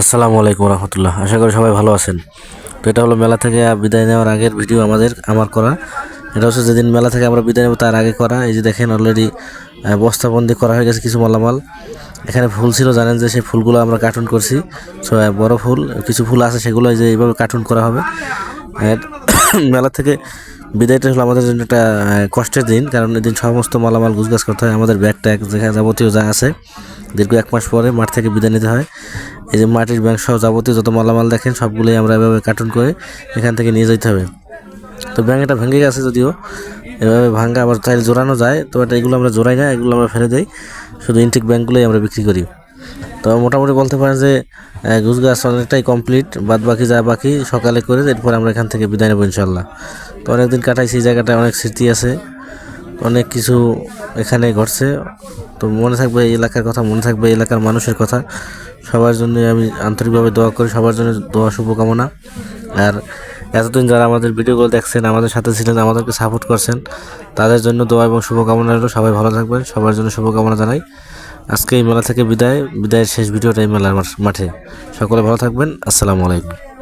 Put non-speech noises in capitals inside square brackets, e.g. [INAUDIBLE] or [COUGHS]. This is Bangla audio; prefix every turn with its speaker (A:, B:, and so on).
A: আসসালামু আলাইকুম রহমতুল্লাহ। আশা করি সবাই ভালো আছেন। তো এটা হলো মেলা থেকে বিদায় নেওয়ার আগের ভিডিও আমাদের, আমার করা। এটা হচ্ছে যেদিন মেলা থেকে আমরা বিদায় নেব তার আগে করা। এই যে দেখেন অলরেডি বস্তাবন্দি করা হয়ে গেছে কিছু মালামাল। এখানে ফুল ছিল, জানেন যে সেই ফুলগুলো আমরা কার্টুন করছি। সো বড় ফুল, কিছু ফুল আছে সেগুলো যে এইভাবে কার্টুন করা হবে। [COUGHS] মেলা থেকে বিদায়টা হলো আমাদের জন্য একটা কষ্টের দিন, কারণ এদিন সমস্ত মালামাল গুছগাছ করতে হয়, আমাদের ব্যাগ ট্যাগ যেখানে যাবতীয় যা আছে, দীর্ঘ এক মাস পরে মাঠ থেকে বিদায় নিতে হয়। এই যে মাটির ব্যাগ সহ যাবতীয় যত মালামাল দেখেন, সবগুলোই আমরা এভাবে কার্টুন করে এখান থেকে নিয়ে যেতে হবে। তো ব্যাঙ এটা ভেঙে গেছে যদিও, এভাবে ভাঙ্গা আবার চাইলে জোড়ানো যায়, তো এটা এগুলো আমরা জোরাই না, এগুলো আমরা ফেলে দিই। শুধু ইনটেক ব্যাংকগুলোই আমরা বিক্রি করি। তো মোটামুটি বলতে পারেন যে গুছ গাছ অনেকটাই কমপ্লিট বাদ বাকি যা বাকি, সকালে করে এরপর আমরা এখান থেকে বিদায় নেব ইনশাল্লাহ তো অনেকদিন কাটাইছি জায়গাটায় অনেক স্মৃতি আছে, অনেক কিছু এখানে ঘটছে। তো মনে থাকবে এই এলাকার কথা, মনে থাকবে এলাকার মানুষের কথা। সবার জন্য আমি আন্তরিকভাবে দোয়া করি, সবার জন্য দোয়া শুভকামনা। আর এতদিন যারা আমাদের ভিডিওগুলো দেখছেন, আমাদের সাথে ছিলেন, আমাদেরকে সাপোর্ট করছেন, তাদের জন্য দোয়া এবং শুভকামনা রইল। সবাই ভালো থাকবেন, সবার জন্য শুভকামনা জানাই। আজকে এই মেলা থেকে বিদায়, বিদায়ের শেষ ভিডিওটা এই মেলার মাঠে। সকলে ভালো থাকবেন, আসসালামু আলাইকুম।